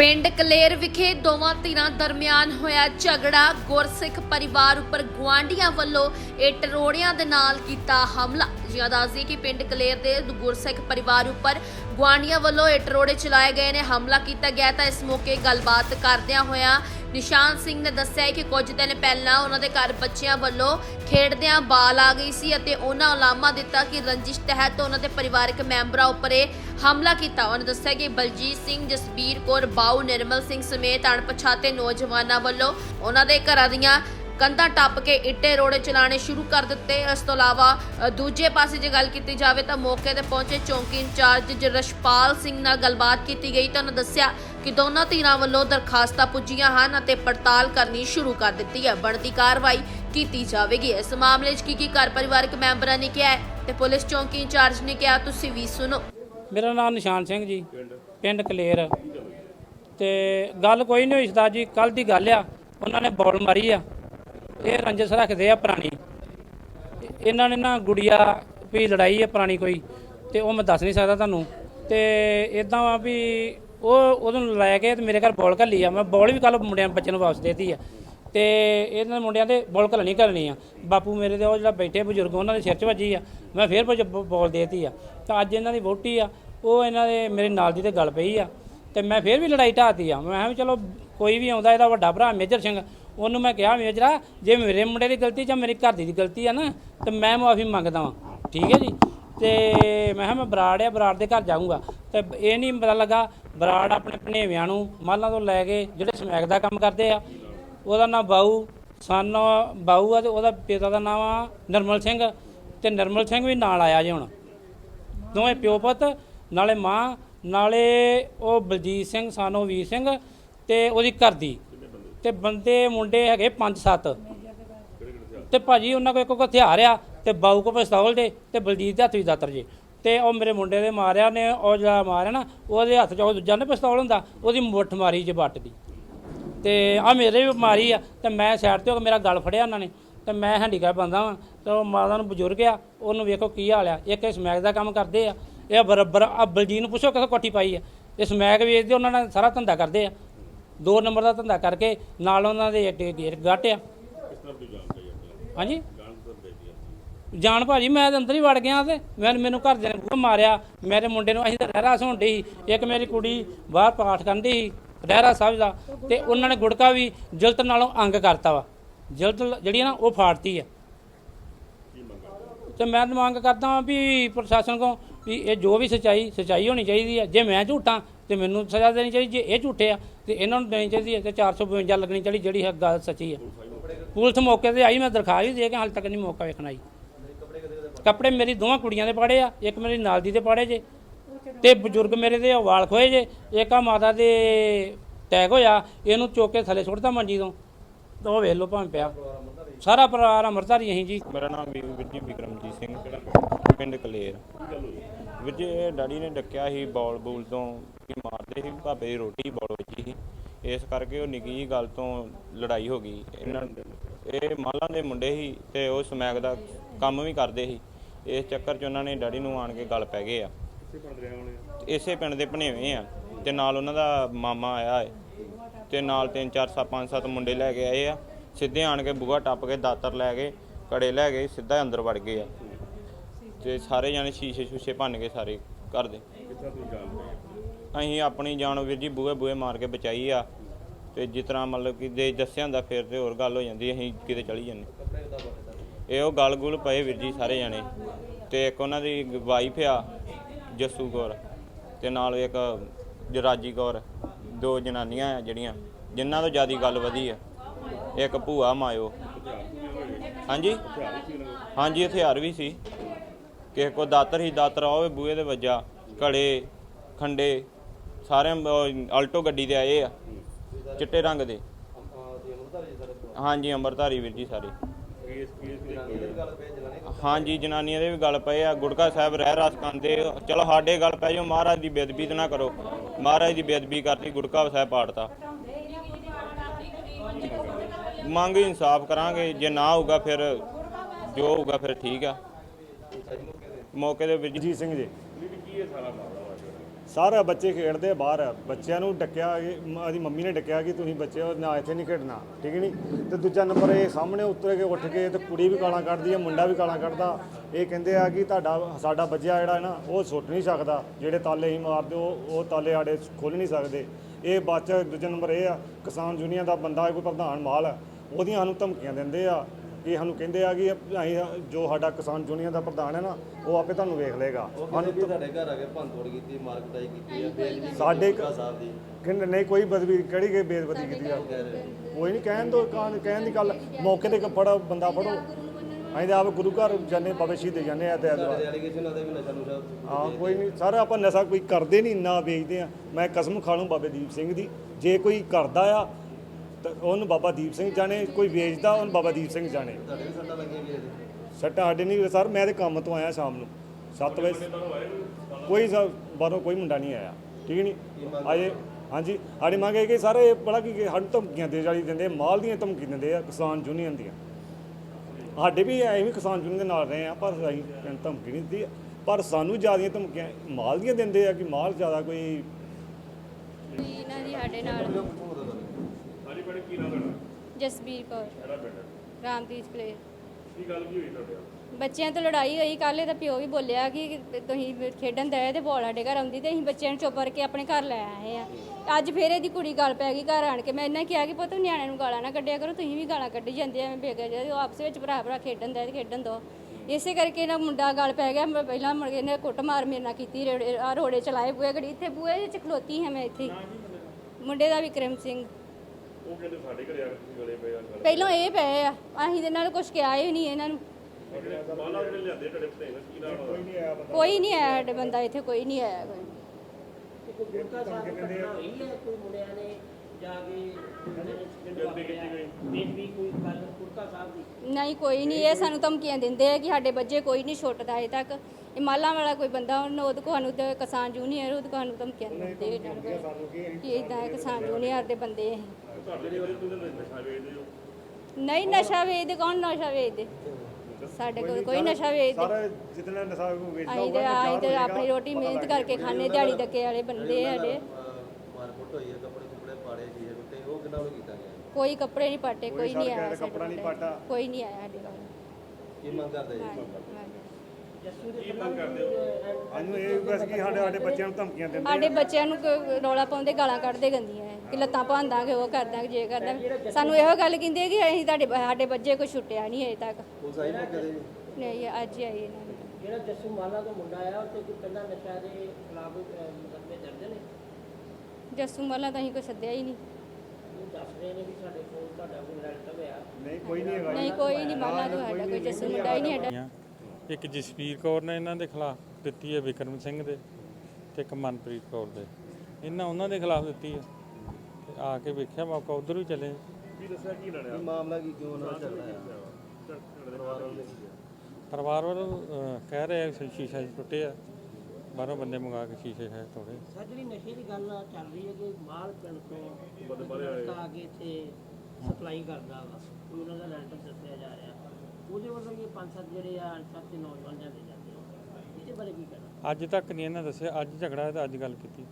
ਪਿੰਡ ਕਲੇਰ ਵਿਖੇ ਦੋਵਾਂ ਧਿਰਾਂ ਦਰਮਿਆਨ ਹੋਇਆ ਝਗੜਾ। ਗੁਰਸਿੱਖ ਪਰਿਵਾਰ ਉੱਪਰ ਗੁਆਂਢੀਆਂ ਵੱਲੋਂ ਇੱਟ ਰੋੜਿਆਂ ਦੇ ਨਾਲ ਕੀਤਾ ਹਮਲਾ। ਜ਼ਿਆਦਾ ਦੱਸਦੀ ਕਿ ਪਿੰਡ ਕਲੇਰ ਦੇ ਗੁਰਸਿੱਖ ਪਰਿਵਾਰ ਉੱਪਰ ਗੁਆਂਢੀਆਂ ਵੱਲੋਂ ਇੱਟ ਰੋੜੇ ਚਲਾਏ ਗਏ ਨੇ। ਹਮਲਾ ਕੀਤਾ ਗਿਆ ਤਾਂ ਇਸ ਮੌਕੇ ਗੱਲਬਾਤ ਕਰਦਿਆਂ ਹੋਇਆਂ ਨਿਸ਼ਾਨ ਸਿੰਘ ਨੇ ਦੱਸਿਆ ਕਿ ਕੁਝ ਦਿਨ ਪਹਿਲਾਂ ਉਹਨਾਂ ਦੇ ਘਰ ਬੱਚਿਆਂ ਵੱਲੋਂ ਖੇਡਦਿਆਂ ਬਾਲ ਆ ਗਈ ਸੀ ਅਤੇ ਉਹਨਾਂ ਉਲਾਮਾ ਦਿੱਤਾ ਕਿ ਰੰਜਿਸ਼ ਤਹਿਤ ਉਹਨਾਂ ਦੇ ਪਰਿਵਾਰਕ ਮੈਂਬਰਾਂ ਉੱਪਰ ਇਹ ਹਮਲਾ ਕੀਤਾ। ਉਹਨਾਂ ਦੱਸਿਆ ਕਿ ਬਲਜੀਤ ਸਿੰਘ, ਜਸਬੀਰ ਕੌਰ, ਬਾਊ, ਨਿਰਮਲ ਸਿੰਘ ਸਮੇਤ ਅਣਪਛਾਤੇ ਨੌਜਵਾਨਾਂ ਵੱਲੋਂ ਉਹਨਾਂ ਦੇ ਘਰਾਂ ਦੀਆਂ ਕੰਧਾਂ ਟੱਪ ਕੇ ਇੱਟੇ ਰੋੜੇ ਚਲਾਣੇ ਸ਼ੁਰੂ ਕਰ ਦਿੱਤੇ। ਇਸ ਤੋਂ ਇਲਾਵਾ ਦੂਜੇ ਪਾਸੇ ਜੇ ਗੱਲ ਕੀਤੀ ਜਾਵੇ ਤਾਂ ਮੌਕੇ ਤੇ ਪਹੁੰਚੇ ਚੌਂਕੀ ਇੰਚਾਰਜ ਜਰਸ਼ਪਾਲ ਸਿੰਘ ਨਾਲ ਗੱਲਬਾਤ ਕੀਤੀ ਗਈ ਤਾਂ ਉਹਨਾਂ ਦੱਸਿਆ ਕਿ ਦੋਨਾਂ ਧਿਰਾਂ ਵੱਲੋਂ ਦਰਖਾਸਤਾਂ ਪੁੱਜੀਆਂ ਹਨ ਅਤੇ ਪੜਤਾਲ ਕਰਨੀ ਸ਼ੁਰੂ ਕਰ ਦਿੱਤੀ ਹੈ। ਬਣਦੀ ਕਾਰਵਾਈ ਕੀਤੀ ਜਾਵੇਗੀ। ਇਸ ਮਾਮਲੇ 'ਚ ਕੀ ਕੀ ਘਰ ਪਰਿਵਾਰਕ ਮੈਂਬਰਾਂ ਨੇ ਕਿਹਾ ਹੈ ਤੇ ਪੁਲਿਸ ਚੌਂਕੀ ਇੰਚਾਰਜ ਨੇ ਕਿਹਾ ਤੁਸੀਂ ਵੀ ਸੁਣੋ। ਮੇਰਾ ਨਾਮ ਨਿਸ਼ਾਨ ਸਿੰਘ ਜੀ। ਪਿੰਡ? ਕਲੇਰ। ਤੇ ਗੱਲ ਕੋਈ ਨਹੀਂ ਹੋਈ ਸਰਦਾਰ ਜੀ। ਕੱਲ ਦੀ ਗੱਲ ਆ। ਉਹਨਾਂ ਨੇ ਬੋਲ ਮਾਰੀ ਆ। ਇਹ ਰੰਜਸ ਰੱਖਦੇ ਆ ਪੁਰਾਣੀ। ਇਹਨਾਂ ਨੇ ਨਾ ਗੁੜੀਆ ਵੀ ਲੜਾਈ ਹੈ ਪੁਰਾਣੀ ਕੋਈ। ਤੇ ਉਹ ਮੈਂ ਦੱਸ ਨਹੀਂ ਸਕਦਾ ਤੁਹਾਨੂੰ। ਤੇ ਇਦਾਂ ਆ ਵੀ ਉਹ ਉਹਨੂੰ ਲੈ ਕੇ ਤੇ ਮੇਰੇ ਘਰ ਬੋਲ ਘੱਲੀ ਆ। ਮੈਂ ਬੋਲ ਵੀ ਕੱਲ ਮੁੰਡਿਆਂ ਬੱਚਿਆਂ ਨੂੰ ਵਾਪਸ ਦੇਤੀ ਆ। ਤੇ ਇਹਨਾਂ ਮੁੰਡਿਆਂ ਦੇ ਬੋਲ ਘੱਲਣੀ ਕਰਨੀ ਆ। ਬਾਪੂ ਮੇਰੇ ਦੇ ਉਹ ਜਿਹੜਾ ਬੈਠੇ ਬਜ਼ੁਰਗ, ਉਹਨਾਂ ਦੇ ਸਿਰ 'ਚ ਵੱਜੀ ਆ। ਮੈਂ ਫੇਰ ਭਜ- ਬ- ਬੋਲ ਦੇਤੀ ਆ। ਤਾਂ ਅੱਜ ਇਹਨਾਂ ਦੀ ਵੋਟੀ ਆ, ਉਹ ਇਹਨਾਂ ਦੇ ਮੇਰੇ ਨਾਲ ਦੀ ਤੇ ਗੱਲ ਪਈ ਆ। ਤੇ ਮੈਂ ਫੇਰ ਵੀ ਲੜਾਈ ਢਾਤੀ ਆ। ਮੈਂ ਕਿਹਾ ਵੀ ਚਲੋ ਕੋਈ ਵੀ ਆਉਂਦਾ, ਇਹਦਾ ਵੱਡਾ ਭਰਾ ਮੇਜਰ ਸਿੰਘ, ਉਹਨੂੰ ਮੈਂ ਕਿਹਾ, ਮੇਜਰਾ, ਜੇ ਮੇਰੇ ਮੁੰਡੇ ਦੀ ਗਲਤੀ ਜਾਂ ਮੇਰੀ ਘਰ ਦੀ ਦੀ ਗਲਤੀ ਆ ਨਾ, ਤੇ ਮੈਂ ਮਾਫੀ ਮੰਗਦਾ ਵਾਂ। ਠੀਕ ਹੈ ਜੀ? ਤੇ ਮੈਂ ਕਿਹਾ ਮੈਂ ਬਰਾੜ ਆ, ਬਰਾੜ ਦੇ ਘਰ ਜਾਊਂਗਾ। ਤੇ ਇਹ ਨਹੀਂ ਪਤਾ ਲੱਗਾ, ਬਰਾੜ ਆਪਣੇ ਭਣੇਵਿਆਂ ਨੂੰ ਮਾਲਾਂ ਤੋਂ ਲੈ ਕੇ ਜਿਹੜੇ ਸਮੈਕ ਦਾ ਕੰਮ ਕਰਦੇ ਆ, ਉਹਦਾ ਨਾਮ ਬਾਊ, ਸਨ ਬਾਊ ਆ ਤੇ ਉਹਦਾ ਪਿਤਾ ਦਾ ਨਾਮ ਆ ਨਰਮਲ ਸਿੰਘ ਤੇ ਨਰਮਲ ਸਿੰਘ ਵੀ ਨਾਲ ਆਇਆ ਜੀ ਹੁਣ। ਦੋਵੇਂ ਪਿਓ ਪੁੱਤ, ਨਾਲੇ ਮਾਂ, ਨਾਲੇ ਉਹ ਬਲਜੀਤ ਸਿੰਘ, ਸਾਨੋ ਵੀਰ ਸਿੰਘ ਤੇ ਉਹਦੀ ਘਰ ਦੀ। ਤੇ ਬੰਦੇ ਮੁੰਡੇ ਹੈਗੇ 5-7 ਤੇ ਭਾਜੀ ਉਹਨਾਂ ਕੋਲ ਇੱਕ ਹਥਿਆਰ ਆ ਤੇ ਬਾਊ ਕੋ ਪਿਸਤੌਲ ਦੇ ਤੇ ਬਲਜੀਤ ਦੇ ਹੱਥ ਵਿੱਚ ਦਾਤਰ ਜੇ। ਤੇ ਉਹ ਮੇਰੇ ਮੁੰਡੇ ਦੇ ਮਾਰਿਆ ਨੇ ਉਹ ਜਿਹੜਾ ਮਾਰਿਆ ਨਾ ਉਹਦੇ ਹੱਥ 'ਚ ਉਹ ਦੂਜਾ ਨਾ ਪਿਸਤੌਲ ਹੁੰਦਾ ਉਹਦੀ ਮੁੱਠ ਮਾਰੀ ਜੇ ਬੱਟ ਦੀ। ਤੇ ਆ ਮੇਰੇ ਵੀ ਮਾਰੀ ਆ ਤੇ ਮੈਂ ਸਾਈਡ ਤੇ ਹੋ ਕੇ ਮੇਰਾ ਗਲ ਫੜਿਆ ਉਹਨਾਂ ਨੇ। ਤੇ ਮੈਂ ਹੈਂਡੀਕੈਪ ਬੰਦਾ ਵਾਂ ਤੇ ਉਹ ਮਾਤਾ ਨੂੰ ਬਜ਼ੁਰਗ ਆ ਉਹਨੂੰ ਵੇਖੋ ਕੀ ਹਾਲ ਆ। ਇੱਕ ਇਹ ਸਮੈਕ ਦਾ ਕੰਮ ਕਰਦੇ ਆ ਇਹ ਬਰਾਬਰ ਆ ਬਲਜੀਤ ਨੂੰ ਪੁੱਛੋ ਕਿੱਥੇ ਕੋਠੀ ਪਾਈ ਆ। ਇਹ ਸਮੈਕ ਵੇਚਦੇ ਉਹਨਾਂ ਨੇ ਸਾਰਾ ਧੰਦਾ ਕਰਦੇ ਆ। ਦੋ ਨੰਬਰ ਦਾ ਧੰਦਾ ਕਰਕੇ ਨਾਲ ਉਹਨਾਂ ਦੇ ਗੇਟ ਗੱਟ ਆ। ਹਾਂਜੀ? ਜਾਣ ਭਾਜੀ, ਮੈਂ ਤਾਂ ਅੰਦਰ ਹੀ ਵੜ ਗਿਆ ਤੇ ਮੈਂ ਮੈਨੂੰ ਘਰ ਦੇ ਨੇ ਬੂਹਾ ਮਾਰਿਆ। ਮੇਰੇ ਮੁੰਡੇ ਨੂੰ ਅਸੀਂ ਤਾਂ ਰਹਿਰਾ ਹੋਣ ਡਈ। ਸੀ ਇੱਕ ਮੇਰੀ ਕੁੜੀ ਬਾਹਰ ਪਾਠ ਕਰਨ ਡਈ ਸੀ ਰਹਿਰਾ ਸਾਹਿਬ ਦਾ। ਤੇ ਉਹਨਾਂ ਨੇ ਗੁੜਕਾ ਵੀ ਜਲਤ ਨਾਲੋਂ ਅੰਗ ਕਰਤਾ ਵਾ। ਜਲਤ ਜਿਹੜੀ ਆ ਨਾ, ਉਹ ਫਾੜਤੀ ਆ। ਤੇ ਮੈਂ ਮੰਗ ਕਰਦਾ ਹਾਂ ਵੀ ਪ੍ਰਸ਼ਾਸਨ ਕੋ ਵੀ ਇਹ ਜੋ ਵੀ ਸਚਾਈ ਸਚਾਈ ਹੋਣੀ ਚਾਹੀਦੀ ਹੈ ਜੇ ਮੈਂ ਝੂਠਾਂ, ਤੇ ਮੈਨੂੰ ਸਜ਼ਾ ਦੇਣੀ ਚਾਹੀਦੀ। ਜੇ ਇਹ ਝੂਠੇ ਆ, ਤੇ ਇਹਨਾਂ ਨੂੰ ਦੇਣੀ ਚਾਹੀਦੀ ਹੈ ਤੇ 452 ਲੱਗਣੀ ਚਾਹੀਦੀ ਜਿਹੜੀ ਹੈ ਗੱਲ ਸੱਚੀ ਹੈ ਪੁਲਿਸ ਮੌਕੇ ਤੇ ਆਈ, ਮੈਂ ਦਰਖਾਸਤ ਵੀ ਦੇ ਕੇ ਹਾਲੇ ਤੱਕ ਨਹੀਂ ਮੌਕਾ ਵੇਖਣਾ ਆਈ। ਕੱਪੜੇ ਮੇਰੀ ਦੋਵਾਂ ਕੁੜੀਆਂ ਦੇ ਪਾੜੇ ਆ, ਇੱਕ ਮੇਰੀ ਨਾਲ ਦੀ ਦੇ ਪਾੜੇ ਜੇ, ਤੇ ਬਜ਼ੁਰਗ ਮੇਰੇ ਦੇ ਵਾਲ ਖੋਏ ਜੇ, ਇੱਕ ਆ ਮਾਤਾ ਦੇ ਟੈਗ ਹੋਇਆ, ਇਹਨੂੰ ਚੁੱਕ ਕੇ ਥੱਲੇ ਸੁੱਟਦਾ ਮੰਜੀ ਤੋਂ। ਉਹ ਵੇਖ ਲਓ ਭਾਵੇਂ ਪਿਆ। ਸਾਰਾ ਪਰਿਵਾਰ ਅਮਰਤਾਰੀ ਅਸੀਂ ਜੀ। ਮੇਰਾ ਨਾਮ ਵੀਰ ਵੀਰ ਵਿਕਰਮਜੀਤ ਸਿੰਘ ਪਿੰਡ ਕਲੇਰ। ਵੀਰ ਡੈਡੀ ਨੇ ਡੱਕਿਆ ਸੀ ਬੌਲ ਬੂਲ ਤੋਂ ਕਿ ਮਾਰਦੇ ਸੀ ਭਾਪੇ ਦੀ ਰੋਟੀ ਬੌਲ ਵੱਜੀ ਸੀ ਇਸ ਕਰਕੇ ਉਹ ਨਿੱਕੀ ਜੀ ਗੱਲ ਤੋਂ ਲੜਾਈ ਹੋ ਗਈ। ਇਹਨਾਂ, ਇਹ ਮਾਲਾਂ ਦੇ ਮੁੰਡੇ ਸੀ ਤੇ ਉਹ ਸਮੈਕ ਦਾ ਕੰਮ ਵੀ ਕਰਦੇ ਸੀ। ਇਸ ਚੱਕਰ 'ਚ ਉਹਨਾਂ ਨੇ ਡੈਡੀ ਨੂੰ ਆਣ ਕੇ ਗੱਲ ਪੈ ਗਏ ਆ। ਇਸੇ ਪਿੰਡ ਦੇ ਭਣੇਵੇਂ ਆ ਤੇ ਨਾਲ ਉਹਨਾਂ ਦਾ ਮਾਮਾ ਆਇਆ ਹੈ ਤੇ ਨਾਲ ਤਿੰਨ ਚਾਰ ਸੱਤ ਪੰਜ ਸੱਤ ਮੁੰਡੇ ਲੈ ਕੇ ਆਏ ਆ। ਸਿੱਧੇ ਆਣ ਕੇ ਬੂਹਾ ਟੱਪ ਕੇ ਦਾਤਰ ਲੈ ਕੇ ਕੜੇ ਲੈ ਕੇ ਸਿੱਧਾ ਅੰਦਰ ਵੜ ਗਏ ਆ। ਤੇ ਸਾਰੇ ਜਾਣੇ ਸ਼ੀਸ਼ੇ ਸ਼ੂਸ਼ੇ ਭੰਨ ਕੇ ਸਾਰੇ ਘਰ ਦੇ। ਅਸੀਂ ਆਪਣੀ ਜਾਨ ਵੀਰ ਜੀ ਬੂਹੇ ਬੂਹੇ ਮਾਰ ਕੇ ਬਚਾਈ ਆ ਤੇ ਜਿਸ ਤਰ੍ਹਾਂ ਮਤਲਬ ਕਿ ਦੇ ਦੱਸਿਆ ਹੁੰਦਾ ਫਿਰ ਤੇ ਹੋਰ ਗੱਲ ਹੋ ਜਾਂਦੀ ਅਸੀਂ ਕਿਤੇ ਚਲੀ ਜਾਂਦੇ। ਇਹ ਉਹ ਗਲ ਗੁਲ ਪਏ ਵੀਰ ਜੀ ਸਾਰੇ ਜਾਣੇ। ਤੇ ਇੱਕ ਉਹਨਾਂ ਦੀ ਵਾਈਫ ਆ, ਜੱਸੂ ਕੌਰ। ਤੇ ਨਾਲ ਇੱਕ ਜਰਾਜੀ ਕੌਰ, ਦੋ ਜਨਾਨੀਆਂ ਆ ਜਿਹੜੀਆਂ, ਜਿਨ੍ਹਾਂ ਤੋਂ ਜ਼ਿਆਦਾ ਗੱਲ ਵਧੀ ਆ। ਇੱਕ ਭੂਆ ਮਾਇਓ ਹਾਂਜੀ? ਹਾਂਜੀ, ਹਥਿਆਰ ਵੀ ਸੀ। ਕਿਸੇ ਕੋ ਦਾਤਰ ਹੀ ਦਾਤਰ ਆਵੇ ਬੂਹੇ ਦੇ ਵੱਜਾ। ਘੜੇ, ਖੰਡੇ, ਸਾਰੇ ਆਲਟੋ ਗੱਡੀ ਦੇ ਆਏ ਆ, ਚਿੱਟੇ ਰੰਗ ਦੇ। ਹਾਂਜੀ, ਅੰਮ੍ਰਿਤਧਾਰੀ ਵੀਰ ਜੀ ਸਾਰੇ। ਹਾਂਜੀ, ਜਨਾਨੀਆਂ ਦੇ ਵੀ ਗੱਲ ਪਏ ਆ। ਗੁੜਕਾ ਸਾਹਿਬ ਰਹਿ ਰਸ ਖਾਂਦੇ। ਚਲੋ, ਸਾਡੇ ਗੱਲ ਪੈ ਜਾਓ। ਮਹਾਰਾਜ ਦੀ ਬੇਦਬੀ ਤਾਂ ਨਾ ਕਰੋ। ਮਹਾਰਾਜ ਦੀ ਬੇਅਦਬੀ ਕਰਤੀ, ਗੁੜਕਾ ਸਾਹਿਬ ਪਾੜਤਾ। ਮੰਗ ਇਨਸਾਫ ਕਰਾਂਗੇ। ਜੇ ਨਾ ਹੋਊਗਾ ਫਿਰ, ਜੋ ਹੋਊਗਾ ਫਿਰ ਠੀਕ ਆ। ਮੌਕੇ ਦੇ ਵਿੱਚ ਜੀ ਸਿੰਘ ਜੀ। ਸਾਰੇ ਸਾਰਾ ਬੱਚੇ ਖੇਡਦੇ ਆ ਬਾਹਰ। ਬੱਚਿਆਂ ਨੂੰ ਡੱਕਿਆ ਕਿ ਆਦੀ ਮੰਮੀ ਨੇ ਡੱਕਿਆ ਕਿ ਤੁਸੀਂ ਬੱਚੇ ਨਾ ਇੱਥੇ ਨਹੀਂ ਖੇਡਣਾ, ਠੀਕ ਨਹੀਂ ਤੇ ਦੂਜਾ ਨੰਬਰ ਇਹ, ਸਾਹਮਣੇ ਉਤਰ ਕੇ ਉੱਠ ਕੇ ਤੇ ਕੁੜੀ ਵੀ ਗਾਲਾਂ ਕੱਢਦੀ ਆ, ਮੁੰਡਾ ਵੀ ਗਾਲਾਂ ਕੱਢਦਾ। ਇਹ ਕਹਿੰਦੇ ਆ ਕਿ ਤੁਹਾਡਾ, ਸਾਡਾ ਬੱਚਾ ਜਿਹੜਾ ਹੈ ਨਾ, ਉਹ ਸੁੱਟ ਨਹੀਂ ਸਕਦਾ। ਜਿਹੜੇ ਤਾਲੇ ਹੀ ਮਾਰਦੇ, ਉਹ ਉਹ ਤਾਲੇ ਸਾਡੇ ਖੋਲ ਨਹੀਂ ਸਕਦੇ। ਇਹ ਬੱਚਾ ਦੂਜਾ ਨੰਬਰ ਇਹ ਆ, ਕਿਸਾਨ ਯੂਨੀਅਨ ਦਾ ਬੰਦਾ ਕੋਈ ਪ੍ਰਧਾਨ ਮਾਲ ਉਹਦੀਆਂ ਸਾਨੂੰ ਧਮਕੀਆਂ ਦਿੰਦੇ ਆ। ਕਿ ਸਾਨੂੰ ਕਹਿੰਦੇ ਆ ਕਿ ਅਸੀਂ ਜੋ ਸਾਡਾ ਕਿਸਾਨ ਯੂਨੀਅਨ ਦਾ ਪ੍ਰਧਾਨ ਹੈ ਨਾ ਉਹ ਆਪੇ ਤੁਹਾਨੂੰ ਵੇਖ ਲਏਗਾ। ਉਹ ਕਹਿੰਦੇ ਵੀ ਤੁਹਾਡੇ ਘਰ ਆ ਕੇ ਭੰਨਤੋੜ ਕੀਤੀ ਮਾਰ ਕੁਟਾਈ ਕੀਤੀ ਹੈ ਬੇਅਦਬੀ ਸਾਡੇ ਗੁਰੂ ਸਾਹਿਬ ਦੀ। ਕਹਿੰਦੇ ਨਹੀਂ ਕੋਈ ਬਦਬੀ ਕਿਹੜੀ ਕੋਈ ਬੇਦਬੀ ਕੀਤੀ ਆ? ਕੋਈ ਨਹੀਂ ਕਹਿਣ ਤੋਂ ਕਹਿਣ ਕਹਿਣ ਦੀ ਗੱਲ ਮੌਕੇ ਤੇ ਫੜੋ ਬੰਦਾ ਫੜੋ। ਅਸੀਂ ਤਾਂ ਆਪ ਗੁਰੂ ਘਰ ਜਾਂਦੇ ਬਾਬੇ ਸ਼ਹੀਦ ਦੇ ਜਾਂਦੇ ਆ ਤੇ ਹਾਂ ਕੋਈ ਨਹੀਂ ਸਾਰਾ ਆਪਾਂ ਨਸ਼ਾ ਕੋਈ ਕਰਦੇ ਨਹੀਂ ਨਾ ਵੇਚਦੇ ਆ। ਮੈਂ ਕਸਮ ਖਾ ਲੂੰ ਬਾਬੇ ਦੀਪ ਸਿੰਘ ਦੀ। ਜੇ ਕੋਈ ਕਰਦਾ ਆ ਤਾਂ ਉਹਨੂੰ ਬਾਬਾ ਦੀਪ ਸਿੰਘ ਜਾਣੇ ਕੋਈ ਵੇਚਦਾ ਉਹਨੂੰ ਬਾਬਾ ਦੀਪ ਸਿੰਘ ਜਾਣੇ। ਤੁਹਾਡੇ ਵੀ ਸੱਟਾਂ ਲੱਗੀਆਂ ਵੀ ਇਹਦੇ ਸੱਟਾਂ ਸਾਡੇ ਨਹੀਂ ਸਰ ਮੈਂ ਤੇ ਕੰਮ ਤੋਂ ਆਇਆ ਸ਼ਾਮ ਨੂੰ। 7 ਵਜੇ ਕੋਈ ਸਰ ਬਾਹਰੋਂ ਕੋਈ ਮੁੰਡਾ ਨਹੀਂ ਆਇਆ। ਠੀਕ ਨਹੀਂ? ਆਏ ਹਾਂਜੀ ਸਾਡੀ ਮੰਗ ਕਿ ਸਾਰੇ ਇਹ ਬੜਾ ਕੀ ਸਾਨੂੰ ਧਮਕੀਆਂ ਦੇ ਜਾਲੀ ਦਿੰਦੇ ਮਾਲ ਦੀਆਂ ਧਮਕੀ ਦਿੰਦੇ ਆ ਕਿਸਾਨ ਯੂਨੀਅਨ ਦੀਆਂ। ਸਾਡੇ ਵੀ ਐਵੇਂ ਵੀ ਕਿਸਾਨ ਯੂਨੀਅਨ ਦੇ ਨਾਲ ਰਹੇ ਆ ਪਰ ਅਸੀਂ ਧਮਕੀ ਨਹੀਂ ਦਿੱਤੀ। ਪਰ ਸਾਨੂੰ ਜ਼ਿਆਦੀਆਂ ਧਮਕੀਆਂ ਮਾਲ ਦੀਆਂ ਦਿੰਦੇ ਆ ਕਿ ਮਾਲ ਜ਼ਿਆਦਾ ਕੋਈ ਇਹਨਾਂ ਦੀ ਸਾਡੇ ਨਾਲ। ਹਾਂਜੀ ਬੜੇ ਕੀ ਨਾਮ ਲੈਣਾ ਜਸਬੀਰ ਕੌਰ। ਕਿਹੜਾ ਪਿੰਡ ਰਾਮਦੀਪ ਕਲੇ ਕੀ ਗੱਲ ਕੀ ਹੋਈ ਤੁਹਾਡੇ ਨਾਲ? ਬੱਚਿਆਂ ਤੋਂ ਲੜਾਈ ਹੋਈ ਕੱਲ੍ਹ ਇਹਦਾ ਪਿਓ ਵੀ ਬੋਲਿਆ ਕਿ ਤੁਸੀਂ ਖੇਡਣ ਦੇ ਤੇ ਬੋਲ ਸਾਡੇ ਘਰ ਆਉਂਦੀ ਤੇ ਅਸੀਂ ਬੱਚਿਆਂ ਨੂੰ ਚੁੱਪ ਕਰਕੇ ਆਪਣੇ ਘਰ ਲੈ ਆਏ ਆ। ਅੱਜ ਫੇਰ ਇਹਦੀ ਕੁੜੀ ਗੱਲ ਪੈ ਗਈ ਘਰ ਆਣ ਕੇ। ਮੈਂ ਇਹਨਾਂ ਕਿਹਾ ਕਿ ਪੁੱਤ ਨਿਆਣਿਆਂ ਨੂੰ ਗਾਲਾਂ ਨਾ ਕੱਢਿਆ ਕਰੋ ਤੁਸੀਂ ਵੀ ਗਾਲਾਂ ਕੱਢੀ ਜਾਂਦੇ ਐਵੇਂ ਬੇਗਾ ਜੇ ਉਹ ਆਪਸ ਵਿੱਚ ਭਰਾ ਭਰਾ ਖੇਡਣ ਦੇ ਤੇ ਖੇਡਣ ਦੋ। ਇਸੇ ਕਰਕੇ ਇਹਨਾਂ ਮੁੰਡਾ ਗੱਲ ਪੈ ਗਿਆ। ਮੈਂ ਪਹਿਲਾਂ ਮੁੜ ਕੇ ਇਹਨੇ ਕੁੱਟ ਮਾਰ ਮੇਰੇ ਨਾਲ ਕੀਤੀ ਰੋੜੇ ਚਲਾਏ ਬੂਏ ਘੜੀ ਇੱਥੇ ਬੂਏ ਵਿੱਚ ਖਲੋਤੀ ਹਾਂ ਮੈਂ ਇੱਥੇ। ਹੀ। ਮੁੰਡੇ ਦਾ ਵਿਕਰਮ ਸਿੰਘ। ਉਹ ਕਹਿੰਦੇ ਸਾਡੇ ਘਰੇ ਆ ਕੇ ਤੁਸੀਂ ਗਲੇ ਪਏ ਆ ਗੱਲ ਪਹਿਲਾਂ ਇਹ ਪਏ ਆ ਅਸੀਂ ਤੇ ਨਾਲ ਕੁਝ ਕਿਹਾ ਹੀ ਨਹੀਂ ਇਹਨਾਂ ਨੂੰ। ਮਾਲਾ ਜਿਹੜੇ ਲਿਆਂਦੇ ਤੁਹਾਡੇ ਭਤੇਜ ਕੀ ਨਾਮ ਕੋਈ ਨਹੀਂ ਆਇਆ ਕੋਈ ਨਹੀਂ ਆਇਆ ਸਾਡੇ ਬੰਦਾ ਇੱਥੇ ਕੋਈ ਨਹੀਂ ਆਇਆ ਕੋਈ। ਜਲਦੀ ਕੀਤੀ ਗਈ। ਨਹੀਂ ਕੋਈ ਨਹੀਂ ਇਹ ਸਾਨੂੰ ਧਮਕੀਆਂ ਦਿੰਦੇ ਆ ਕਿ ਸਾਡੇ ਬੱਚੇ ਕੋਈ ਨਹੀਂ ਛੁੱਟਦਾ ਅਜੇ ਤੱਕ। ਇਹ ਮਾਲਾ ਵਾਲਾ ਕੋਈ ਬੰਦਾ ਉਹਨੂੰ ਉਹਦੇ ਕੋਲ ਸਾਨੂੰ ਤੇ ਕਿਸਾਨ ਜੂਨੀਅਰ ਉਹਦੇ ਕੋਲ ਸਾਨੂੰ ਧਮਕੀਆਂ ਦਿੰਦੇ ਕਿ ਇਦਾਂ ਕਿਸਾਨ ਜੂਨੀਅਰ ਦੇ ਬੰਦੇ ਇਹ। ਤੁਹਾਡੇ ਜਿਹੜੇ ਤੁਸੀਂ ਨਸ਼ਾ ਵੇਚਦੇ ਹੋ ਨਹੀਂ ਨਸ਼ਾ ਵੇਚਦੇ ਕੌਣ? ਨਸ਼ਾ ਵੇਚਦੇ। ਸਾਡੇ ਕੋਲ ਕੋਈ ਨਸ਼ਾ ਵੇਚਦੇ। ਸਾਰਾ ਜਿਤਨਾ ਨਸ਼ਾ ਵੇਚਦਾ ਅਸੀਂ ਤੇ ਅਸੀਂ ਤੇ ਆਪਣੀ ਰੋਟੀ ਮਿਹਨਤ ਕਰਕੇ ਖਾਣੇ ਦਿਹਾੜੀ ਧੱਕੇ ਵਾਲੇ ਬੰਦੇ ਆ ਸਾਡੇ। ਮਾਰ ਕੁੱਟ ਹੋਈ ਹੈ ਕੱਪੜੇ ਕੁਪੜੇ ਪਾੜੇ ਸੀ ਕੁੱਤੇ ਉਹ ਕਿੰਨਾ ਨੂੰ ਕੀਤਾ ਗਿਆ? ਕੋਈ ਕੱਪੜੇ ਨਹੀਂ ਪਾਟੇ ਕੋਈ ਨਹੀਂ ਆਇਆ ਸਾਡੇ ਕੱਪੜਾ ਨਹੀਂ ਕੋਲ। ਪਾਟਾ। ਕੋਈ ਨਹੀਂ ਆਇਆ ਸਾਡੇ ਕੋਲ। ਕੀ ਮੰਗ ਕਰਦੇ ਜੀ? ਹਾਂਜੀ। ਸਾਨੂੰ ਇਹ ਬਸ ਕਿ ਸਾਡੇ ਸਾਡੇ ਬੱਚਿਆਂ ਨੂੰ ਧਮਕੀਆਂ ਦਿੰਦੇ ਸਾਡੇ ਬੱਚਿਆਂ ਨੂੰ ਕ- ਰੌਲਾ ਪਾਉਂਦੇ ਗਾਲਾਂ ਕੱਢਦੇ ਗੰਦੀਆਂ ਐ ਕਿ ਲੱਤਾਂ ਭਾਂਦਾਂਗੇ ਉਹ ਕਰਦਾਂਗੇ ਜੇ ਕਰਦਾਂਗੇ ਸਾਨੂੰ ਇਹੋ ਗੱਲ ਕਹਿੰਦੇ ਕਿ ਅਸੀਂ ਤੁਹਾਡੇ ਸਾਡੇ ਬੱਚੇ ਕੋਈ ਛੁੱਟਿਆ ਨਹੀਂ ਅਜੇ ਤੱਕ। ਪੁਲਿਸ ਆਈ ਮੌਕੇ ਤੇ ਜੀ ਨਹੀਂ ਅੱਜ ਹੀ ਆਈ ਇਹਨਾਂ ਦੀ। ਜਿਹੜਾ ਜੱਸੂ ਮਾਲਾ ਤੋਂ ਮੁੰਡਾ ਆਇਆ ਉਹ ਤੇ ਕੋਈ ਪਹਿਲਾਂ ਨਸ਼ਾ ਦੇ ਖਿਲਾਫ ਅਹ, ਮੁਕੱਦਮੇ ਦਰਜ ਨੇ? ਜੱਸੂ ਮੱਲਾ ਤਾਂ ਅਸੀਂ ਕੋਈ ਸੱਦਿਆ ਹੀ ਨਹੀਂ। ਉਹ ਦੱਸ ਰਹੇ ਨੇ ਵੀ ਸਾਡੇ ਕੋਲ ਤੁਹਾਡਾ ਕੋਈ ਰਿਲੇਟਿਵ ਆ। ਨਹੀਂ ਕੋਈ ਨਹੀਂ ਹੈਗਾ ਨਹੀਂ ਕੋਈ ਨਹੀਂ ਮਾਲਾ ਤੋਂ ਸਾਡਾ ਕੋਈ ਜੱਸੂ ਮੁੰਡਾ ਹੀ ਨਹੀਂ ਸਾਡਾ। ਇੱਕ ਜਸਵੀਰ ਕੌਰ ਨੇ ਇਹਨਾਂ ਦੇ ਖਿਲਾਫ ਦਿੱਤੀ ਹੈ ਵਿਕਰਮ ਸਿੰਘ ਦੇ ਤੇ ਇੱਕ ਮਨਪ੍ਰੀਤ ਕੌਰ ਦੇ। ਇਹਨਾਂ ਉਹਨਾਂ ਦੇ ਖਿਲਾਫ ਦਿੱਤੀ ਹੈ। ਤੇ ਆ ਕੇ ਵੇਖਿਆ ਮੌਕਾ ਉਧਰ ਵੀ ਚਲੇ। ਕੀ ਦੱਸਿਆ ਕੀ ਲੜਿਆ? ਕੀ ਮਾਮਲਾ ਕੀ ਕਿਉਂ ਨਾ ਚੱਲਦਾ ਹੈ ਪਰਿਵਾਰ ਵੱਲੋਂ ਕਹਿ? ਰਹੇ ਆ ਸ਼ੀਸ਼ਾ ਟੁੱਟੇ ਆ। ਬਾਹਰੋਂ ਬੰਦੇ ਮੰਗਾ ਕੇ ਸ਼ੀਸ਼ੇ ਹੈ ਤੋੜੇ। ਸਰ ਜਿਹੜੀ ਨਸ਼ੇ ਦੀ ਗੱਲ ਚੱਲ ਰਹੀ ਹੈ ਕਿ ਮਾਲ ਪਿੰਡ ਤੋਂ ਲੜਕਾ ਆ ਕੇ ਇੱਥੇ ਸਪਲਾਈ ਕਰਦਾ ਵਾ ਕੋਈ ਉਹਨਾਂ ਦਾ ਰਿਲੇਟਿਵ ਦੱਸਿਆ ਜਾ ਰਿਹਾ। ਉਹਦੇ ਵੱਲੋਂ ਇਹ ਪੰਜ ਸੱਤ ਜਿਹੜੇ ਆ ਅਣਪਛਾਤੇ ਨੌਜਵਾਨ ਜਾਂਦੇ ਜਾਂਦੇ ਆ। ਇਹਦੇ ਬਾਰੇ ਕੀ ਕਹਿਣਾ? ਅੱਜ ਤੱਕ ਨਹੀਂ ਇਹਨਾਂ ਦੱਸਿਆ ਅੱਜ ਝਗੜਾ ਹੈ ਤਾਂ ਅੱਜ ਗੱਲ ਕੀਤੀ।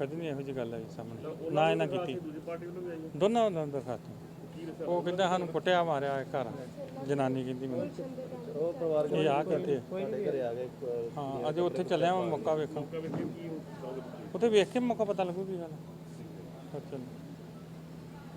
ਕਦੇ ਨਹੀਂ ਇਹੋ ਜਿਹੀ ਗੱਲ ਆਈ ਸਾਹਮਣੇ। ਨਾ ਇਹਨਾਂ ਕੀਤੀ। ਦੂਜੀ ਪਾਰਟੀ ਵੱਲੋਂ ਵੀ ਆਈ ਹੈ। ਦੋਨਾਂ ਦਾ ਦਰਖਾਸਤ ਉਹ ਕਹਿੰਦਾ ਸਾਨੂੰ ਕੁੱਟਿਆ ਮਾਰਿਆ ਇਹ ਘਰ। ਜਨਾਨੀ ਕਹਿੰਦੀ ਮੈਨੂੰ। ਉਹ ਪਰਿਵਾਰ ਇਹ ਆ ਸਾਡੇ ਘਰੇ ਆ ਗਏ। ਅਹ, ਹਾਂ ਅੱਜ ਉੱਥੇ ਚੱਲਿਆ ਮੈਂ ਮੌਕਾ ਵੇਖਣ। ਉੱਥੇ ਵੇਖ ਕੇ ਮੌਕਾ ਪਤਾ ਲੱਗੂ ਕੀ ਗੱਲ ਅੱਛਾ।